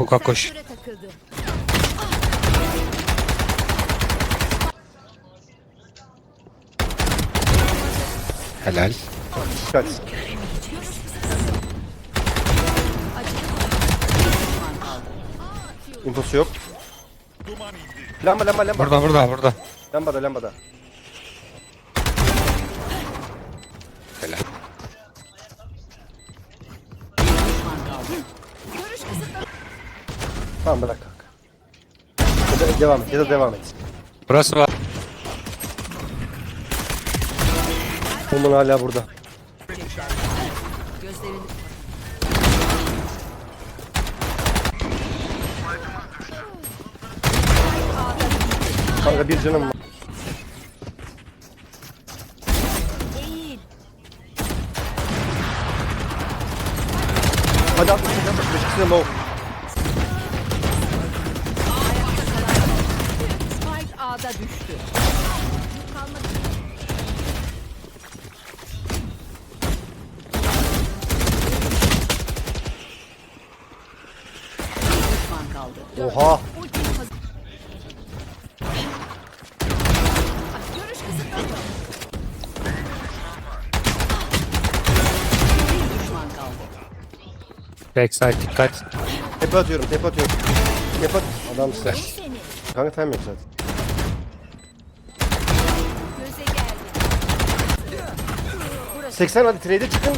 Koka koş. Helal. Kaç. İnfosu yok. Lamba lamba lamba. Burada burada burada. Lambada lambada. Helal. Tamam bırak kanka. Ya da devam et ya da devam et. Burası var. Omun hala burada. Kanka bir canım var. Hadi at. Hadi at. Beşiktaş'ın low. Düştü. Oha. Backside dikkat. Tepe atıyorum tepe atıyorum. Tepe at. Adamsın. Seni. Kanka time yok zaten. 80 hadi trade'e çıkın.